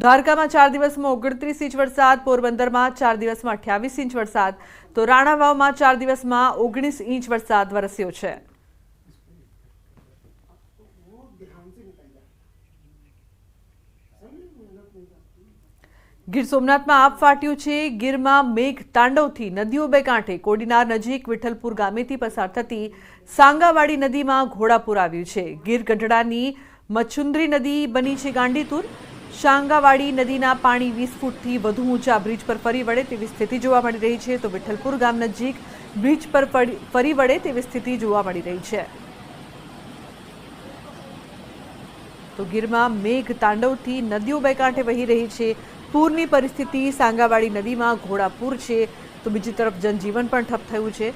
દ્વારકામાં ચાર દિવસમાં ઓગણત્રીસ ઇંચ વરસાદ, પોરબંદરમાં ચાર દિવસમાં અઠ્યાવીસ ઇંચ વરસાદ, તો રાણાવાવમાં ચાર દિવસમાં ઓગણીસ ઇંચ વરસાદ વરસ્યો છે. ગીર સોમનાથમાં આપ ફાટ્યું છે. ગીરમાં મેઘ તાંડવથી નદીઓ બે કાંઠે, કોડીનાર નજીક વિઠ્ઠલપુર ગામેથી પસાર થતી સાંગાવાડી નદીમાં ઘોડાપુર આવ્યું છે. ગીર ગઢડાની મચ્છુંદરી નદી બની છે ગાંડીતુર. સાંગાવાડી નદીના પાણી વીસ ફૂટથી વધુ ઊંચા બ્રિજ પર ફરી વળે તેવી સ્થિતિ જોવા મળી રહી છે. તો વિઠ્ઠલપુર ગામ નજીક બ્રિજ પર ફરી વળે તેવી સ્થિતિ જોવા મળી રહી છે. તો ગીરમાં મેઘ તાંડવથી નદીઓ બે કાંઠે વહી રહી છે. પૂરની પરિસ્થિતિ સાંગાવાડી નદીમાં ઘોડાપૂર છે. તો બીજી તરફ જનજીવન પણ ઠપ થયું છે.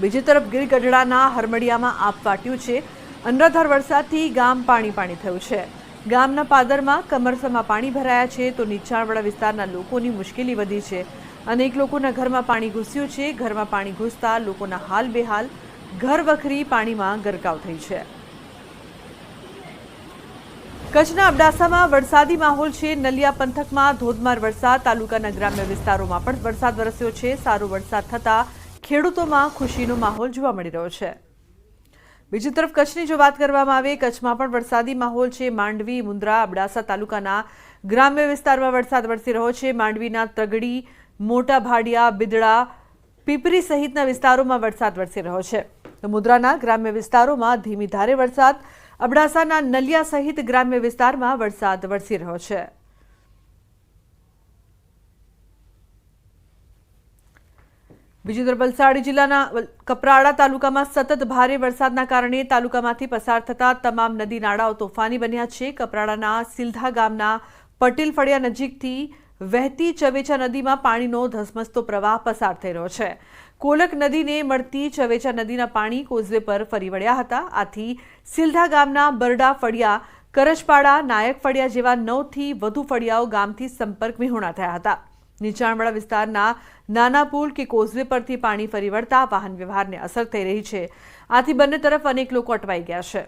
બીજી તરફ ગીર ગઢડાના હરમડિયામાં આપ ફાટ્યું છે. અનરાધાર વરસાદથી ગામ પાણી પાણી થયું છે. ગામના પાદરમાં કમરસમાં પાણી ભરાયા છે તો નીચાણવાળા વિસ્તારના લોકોની મુશ્કેલી વધી છે. અનેક લોકોના ઘરમાં પાણી ઘૂસ્યું છે. ઘરમાં પાણી ઘૂસતા લોકોના હાલ બેહાલ, ઘર વખરી પાણીમાં ગરકાવ થઈ છે. કચ્છના અબડાસામાં વરસાદી માહોલ છે. નલિયા પંથકમાં ધોધમાર વરસાદ, તાલુકાના ગ્રામ્ય વિસ્તારોમાં પણ વરસાદ વરસ્યો છે. સારો વરસાદ થતાં ખેડૂતોમાં ખુશીનો માહોલ જોવા મળી રહ્યો છે. બીજી તરફ કચ્છની જો વાત કરવામાં આવે, કચ્છમાં પણ વરસાદી માહોલ છે. માંડવી, મુન્દ્રા, અબડાસા તાલુકાના ગ્રામ્ય વિસ્તારમાં વરસાદ વરસી રહ્યો છે. માંડવીના તગડી, મોટા ભાડિયા, બિદડા, પીપરી સહિતના વિસ્તારોમાં વરસાદ વરસી રહ્યો છે. તો મુદ્રાના ગ્રામ્ય વિસ્તારોમાં ધીમી ધારે વરસાદ, અબડાસાના નલિયા સહિત ગ્રામ્ય વિસ્તારમાં વરસાદ વરસી રહ્યો છે. બીજી તરફ વલસાડ જિલ્લાના કપરાડા તાલુકામાં સતત ભારે વરસાદના કારણે તાલુકામાંથી પસાર થતા તમામ નદી નાળાઓ તોફાની બન્યા છે. કપરાડાના સિલધા ગામના પટેલ ફળિયા નજીકથી વહેતી ચવેચા નદીમાં પાણીનો ધસમસતો પ્રવાહ પસાર થઈ રહ્યો છે. કોલક નદીને મળતી ચવેચા નદીના પાણી કોઝવે પર ફરી વળ્યા હતા. આથી સિલધા ગામના બરડા ફળિયા, કરજપાડા, નાયક ફળિયા જેવા નવથી વધુ ફળિયાઓ ગામથી સંપર્ક વિહોણા થયા હતા. નીચાણવાળા વિસ્તારના નાના પુલ કે કોઝવે પરથી પાણી ફરી વળતા વાહન વ્યવહારને અસર થઈ રહી છે. આથી બંને તરફ અનેક લોકો અટવાઈ ગયા છે.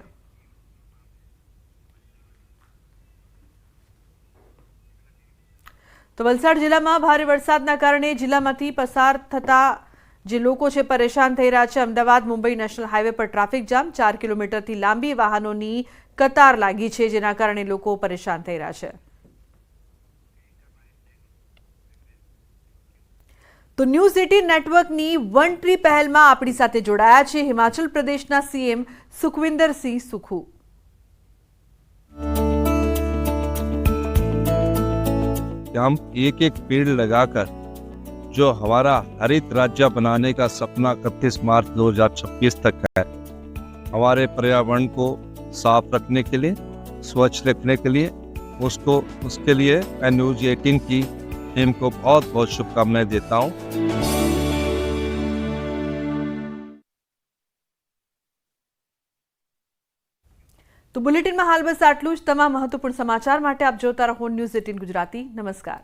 તો વલસાડ જિલ્લામાં ભારે વરસાદના કારણે જિલ્લામાંથી પસાર થતા જે લોકો છે, પરેશાન થઈ રહ્યા છે. અમદાવાદ, મુંબઈ નેશનલ હાઈવે પર ટ્રાફિક જામ ચાર કિલોમીટરથી લાંબી વાહનોની કતાર લાગી છે, જેના કારણે લોકો પરેશાન થઈ રહ્યા છે. તો ન્યૂઝ એટીન નેટવર્કની વન ટ્રી પહેલમાં આપણી સાથે જોડાયા છે હિમાચલ પ્રદેશના સીએમ સુખવિંદરસિંહ સુખુ कि हम एक एक पेड़ लगाकर जो हमारा हरित राज्य बनाने का सपना इकतीस मार्च 2026 तक है हमारे पर्यावरण को साफ रखने के लिए स्वच्छ रखने के लिए उसको उसके लिए मैं न्यूज एटीन की टीम को बहुत बहुत शुभकामनाएं देता हूँ તો બુલેટિનમાં હાલ બસ આટલું જ તમામ મહત્વપૂર્ણ સમાચાર માટે આપ જોતા રહો ન્યૂઝ એટીન ગુજરાતી નમસ્કાર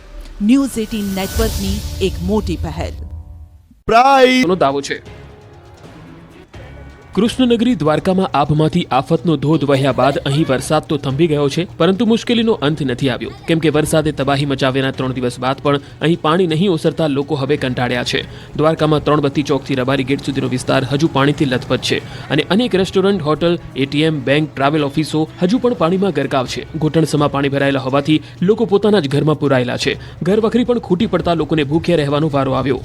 News eighteen નેટવર્કની એક મોટી પહેલ. પ્રાઇડ નો દાવો છે. કૃષ્ણનગરી દ્વારકામાં આભમાંથી આફતનો ધોધ વહ્યા બાદ અહીં વરસાદ તો થંભી ગયો છે, પરંતુ મુશ્કેલીનો અંત નથી આવ્યો. કેમ કે વરસાદે તબાહી મચાવ્યાના ત્રણ દિવસ બાદ પણ અહીં પાણી નહીં ઓસરતા લોકો હવે કંટાળ્યા છે. દ્વારકામાં ત્રણ બત્તી ચોકથી રબારી ગેટ સુધીનો વિસ્તાર હજુ પાણીથી લથપથ છે અને અનેક restaurant, hotel, ATM, bank, travel ઓફિસો હજુ પણ પાણીમાં ગરકાવ છે. ઘૂંટણસમાં પાણી ભરાયેલા હોવાથી લોકો પોતાના જ ઘરમાં પુરાયેલા છે. ઘર વખરી પણ ખૂટી પડતા લોકોને ભૂખ્યા રહેવાનો વારો આવ્યો.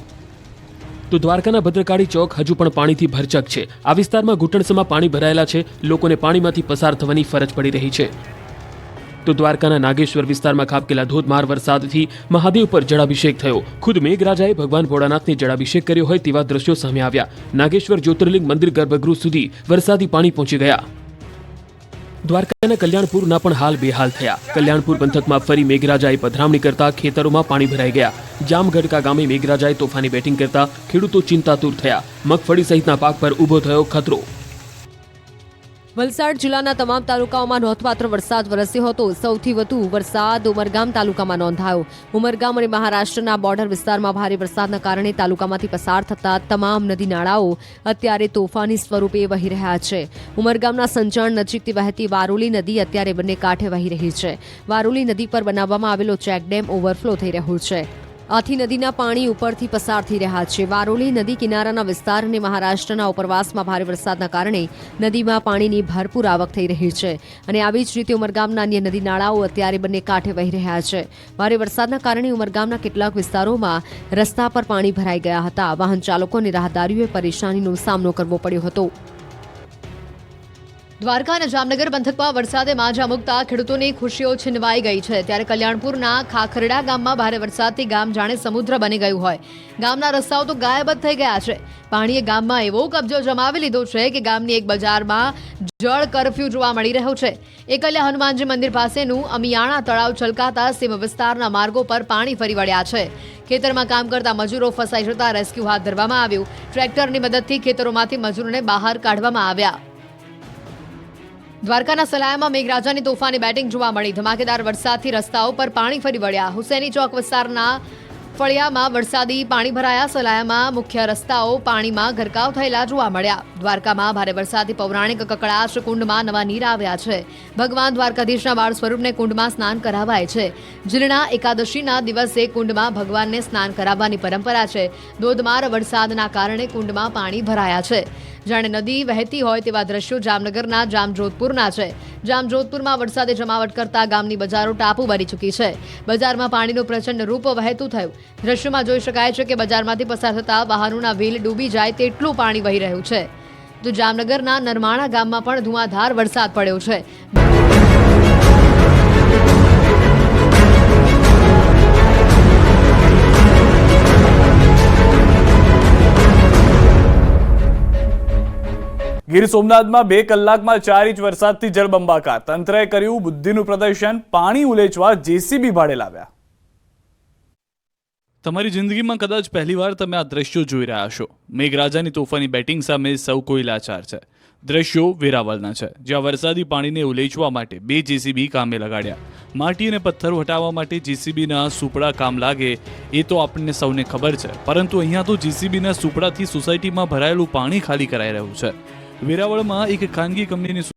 તો દ્વારકાના ભદ્રકાળી ચોક હજુ પણ પાણીથી ભરચક છે. આ વિસ્તારમાં ઘૂંટણસમાં પાણી ભરાયેલા છે. લોકોને પાણીમાંથી પસાર થવાની ફરજ પડી રહી છે. તો દ્વારકાના નાગેશ્વર વિસ્તારમાં ખાબકેલા ધોધમાર વરસાદથી મહાદેવ પર જળાભિષેક થયો. ખુદ મેઘરાજાએ ભગવાન ભોળાનાથને જળાભિષેક કર્યો હોય તેવા દ્રશ્યો સામે આવ્યા. નાગેશ્વર જ્યોતિર્લિંગ મંદિર ગર્ભગૃહ સુધી વરસાદી પાણી પહોંચી ગયા. દ્વારકાના કલ્યાણપુરના પણ હાલ બેહાલ થયા. કલ્યાણપુર પંથકમાં ફરી મેઘરાજાએ પધરામણી કરતા ખેતરોમાં પાણી ભરાઈ ગયા. જામગઢકા ગામે મેઘરાજાએ તોફાની બેટિંગ કરતા ખેડૂતો ચિંતાતુર થયા. મગફળી સહિતના પાક પર ઊભો થયો ખતરો. વલસાડ જિલ્લાના તમામ તાલુકાઓમાં નોંધપાત્ર વરસાદ વરસ્યો હતો. સૌથી વધુ વરસાદ ઉમરગામ તાલુકામાં નોંધાયો. ઉમરગામ અને મહારાષ્ટ્રના બોર્ડર વિસ્તારમાં ભારે વરસાદના કારણે તાલુકામાંથી પસાર થતા તમામ નદી નાળાઓ અત્યારે તોફાની સ્વરૂપે વહી રહ્યા છે. ઉમરગામના સંચાણ નજીકથી વહેતી વારોલી નદી અત્યારે બંને કાંઠે વહી રહી છે. વારોલી નદી પર બનાવવામાં આવેલો ચેકડેમ ઓવરફ્લો થઈ રહ્યો છે. આથી નદીના પાણી ઉપરથી પસાર થઈ રહ્યા છે. વારોલી નદી કિનારાના વિસ્તાર અને મહારાષ્ટ્રના ઉપરવાસમાં ભારે વરસાદના કારણે નદીમાં પાણીની ભરપૂર આવક થઈ રહી છે અને આવી જ રીતે ઉમરગામના અન્ય નદી નાળાઓ અત્યારે બંને કાંઠે વહી રહ્યા છે. ભારે વરસાદના કારણે ઉમરગામના કેટલાક વિસ્તારોમાં રસ્તા પર પાણી ભરાઈ ગયા હતા. વાહન ચાલકો અને રાહદારીઓએ પરેશાનીનો સામનો કરવો પડ્યો હતો. દ્વારકા અને જામનગર પંથકમાં વરસાદે માજા મૂકતા ખેડૂતોની ખુશીઓ છીનવાઈ ગઈ છે. ત્યારે કલ્યાણપુરના ખાખરડા ગામમાં ભારે વરસાદથી ગામ જાણે સમુદ્ર બની ગયું હોય. ગામના રસ્તાઓ તો ગાયબ થઈ ગયા છે. પાણીએ ગામમાં એવો કબજો જમાવી લીધો છે કે ગામની એક બજારમાં જળ કરફ્યુ જોવા મળી રહ્યો છે. એકલ્યા હનુમાનજી મંદિર પાસેનું અમિયાણા તળાવ છલકાતા સીમ વિસ્તારના માર્ગો પર પાણી ફરી વળ્યા છે. ખેતરમાં કામ કરતા મજૂરો ફસાઈ જતા રેસ્ક્યુ હાથ ધરવામાં આવ્યું. ટ્રેક્ટરની મદદથી ખેતરોમાંથી મજૂરોને બહાર કાઢવામાં આવ્યા. દ્વારકાના સલાયામાં મેઘરાજાની તોફાની બેટિંગ જોવા મળી. ધમાકેદાર વરસાદથી રસ્તાઓ પર પાણી ફરી વળ્યા. હુસેની ચોક વિસ્તારના ફળિયામાં વરસાદી પાણી ભરાયા. સલાયામાં મુખ્ય રસ્તાઓ પાણીમાં ગરકાવ થયેલા જોવા મળ્યા. દ્વારકામાં ભારે વરસાદથી પૌરાણિક કકડાશ કુંડમાં નવા નીર આવ્યા છે. ભગવાન દ્વારકાધીશના બાળ સ્વરૂપને કુંડમાં સ્નાન કરાવાય છે. જીલણા એકાદશીના દિવસે કુંડમાં ભગવાનને સ્નાન કરાવવાની પરંપરા છે. ધોધમાર વરસાદના કારણે કુંડમાં પાણી ભરાયા છે. જાણે નદી વહેતી હોય તેવા દ્રશ્યો જામનગરના, જામજોધપુરના છે. જામજોધપુરમાં વરસાદે જમાવટ કરતા ગામની બજારો ટાપુ બની ચૂકી છે. બજારમાં પાણીનું પ્રચંડ રૂપ વહેતું થયું. દ્રશ્યોમાં જોઈ શકાય છે કે બજારમાંથી પસાર થતા વાહનોના વ્હીલ ડૂબી જાય તેટલું પાણી વહી રહ્યું છે. તો જામનગરના નરમાણા ગામમાં પણ ધુઆધાર વરસાદ પડ્યો છે. ગીર સોમનાથમાં બે કલાકમાં ચાર ઇંચ વરસાદથી જળબંબાકાર. તંત્રએ કર્યું બુદ્ધિનું પ્રદર્શન. પાણી ઉલેચવા જેસીબી ભાડે લાવ્યા. તમારી જિંદગીમાં કદાચ પહેલીવાર તમે આ દ્રશ્યો જોઈ રહ્યા છો મેઘરાજાની તોફાની બેટિંગ સામે સૌ કોઈ લાચાર છે. દ્રશ્યો વેરાવળના છે. જ્યાં વરસાદી પાણીને ઉલેચવા માટે બે જેસીબી કામે લગાડ્યા. માટી અને પથ્થરો હટાવવા માટે જેસીબીના સુપડા કામ લાગે, એ તો આપણને સૌને ખબર છે. પરંતુ અહીંયા તો જેસીબીના સુપડાથી સોસાયટીમાં ભરાયેલું પાણી ખાલી કરાઈ રહ્યું છે. વેરાવળમાં એક ખાનગી કંપનીની